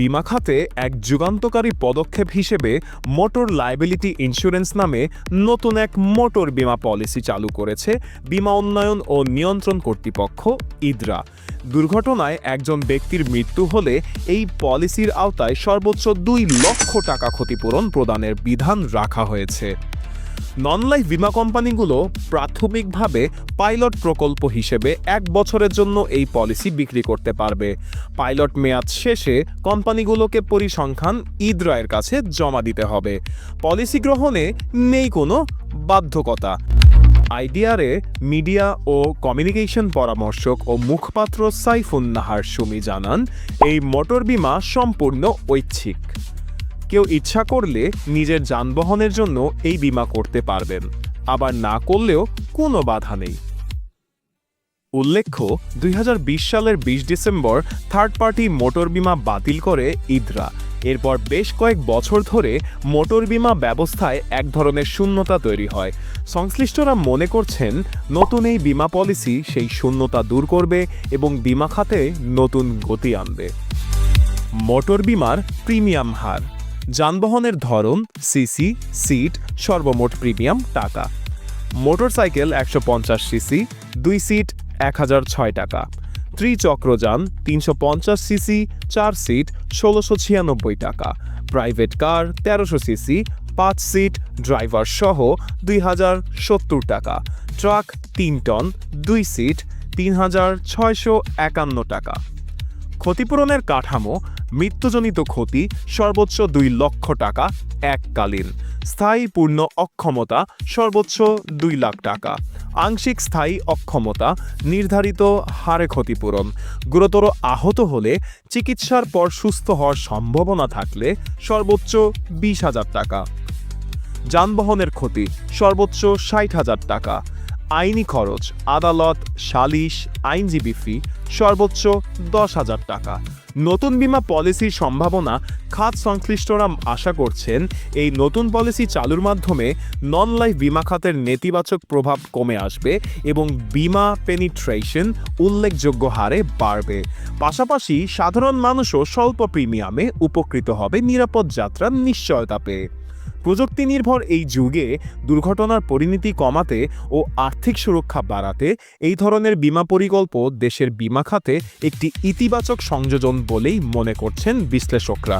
বিমা খাতে এক যুগান্তকারী পদক্ষেপ হিসেবে মোটর লাইবিলিটি ইন্স্যুরেন্স নামে নতুন এক মোটর বিমা পলিসি চালু করেছে বিমা উন্নয়ন ও নিয়ন্ত্রণ কর্তৃপক্ষ ইদরা। দুর্ঘটনায় একজন ব্যক্তির মৃত্যু হলে এই পলিসির আওতায় সর্বোচ্চ দুই লক্ষ টাকা ক্ষতিপূরণ প্রদানের বিধান রাখা হয়েছে। নন লাইফ বিমা কোম্পানিগুলো প্রাথমিকভাবে পাইলট প্রকল্প হিসেবে এক বছরের জন্য এই পলিসি বিক্রি করতে পারবে। পাইলট মেয়াদ শেষে কোম্পানিগুলোকে পরিসংখ্যান ইদরায়ের কাছে জমা দিতে হবে। পলিসি গ্রহণে নেই কোনো বাধ্যকতা। আইডিআরে মিডিয়া ও কমিউনিকেশন পরামর্শক ও মুখপাত্র সাইফুন নাহার সুমি জানান, এই মোটর বিমা সম্পূর্ণ ঐচ্ছিক। কেউ ইচ্ছা করলে নিজের যানবাহনের জন্য এই বিমা করতে পারবেন। আবার না করলেও কোনো বাধা নেই। উল্লেখ্য, দুই হাজার বিশ সালের বিশ ডিসেম্বর থার্ড পার্টি মোটর বিমা বাতিল করে ইদরা। এরপর বেশ কয়েক বছর ধরে মোটর বিমা ব্যবস্থায় এক ধরনের শূন্যতা তৈরি হয়। সংশ্লিষ্টরা মনে করছেন, নতুন এই বিমা পলিসি সেই শূন্যতা দূর করবে এবং বিমা খাতে নতুন গতি আনবে। মোটর বিমার প্রিমিয়াম হার। যানবাহনের ধরন সিসি সিট সর্বমোট প্রিমিয়াম টাকা। মোটরসাইকেল একশো পঞ্চাশ সিসি দুই সিট এক হাজার ছয় টাকা। ত্রিচক্রযান তিনশো পঞ্চাশ সিসি চার সিট ষোলোশো ছিয়ানব্বই টাকা। প্রাইভেট কার তেরোশো সিসি পাঁচ সিট ড্রাইভার সহ দুই হাজার সত্তর টাকা। ট্রাক তিন টন দুই সিট তিন হাজার ছয়শো একান্ন টাকা। ক্ষতিপূরণের কাঠামো, মৃত্যুজনিত ক্ষতি সর্বোচ্চ দুই লক্ষ টাকা এককালীন। স্থায়ী পূর্ণ অক্ষমতা সর্বোচ্চ দুই লাখ টাকা। আংশিক স্থায়ী অক্ষমতা নির্ধারিত হারে ক্ষতিপূরণ। গুরুতর আহত হলে চিকিৎসার পর সুস্থ হওয়ার সম্ভাবনা থাকলে সর্বোচ্চ বিশ হাজার টাকা। যানবাহনের ক্ষতি সর্বোচ্চ ষাট হাজার টাকা। আইনি খরচ, আদালত, সালিশ, আইনজীবী ফি, সর্বোচ্চ দশ হাজার টাকা। নতুন বিমা পলিসির সম্ভাবনা খাত সংশ্লিষ্টরা আশা করছেন এই নতুন পলিসি চালুর মাধ্যমে নন লাইফ বিমা খাতের নেতিবাচক প্রভাব কমে আসবে এবং বিমা পেনিট্রেশন উল্লেখযোগ্য হারে বাড়বে। পাশাপাশি সাধারণ মানুষও স্বল্প প্রিমিয়ামে উপকৃত হবে নিরাপদ যাত্রার নিশ্চয়তা পেয়ে। প্রযুক্তি নির্ভর এই যুগে দুর্ঘটনার পরিণতি কমাতে ও আর্থিক সুরক্ষা বাড়াতে এই ধরনের বিমা পরিকল্প দেশের বিমা খাতে একটি ইতিবাচক সংযোজন বলেই মনে করছেন বিশ্লেষকরা।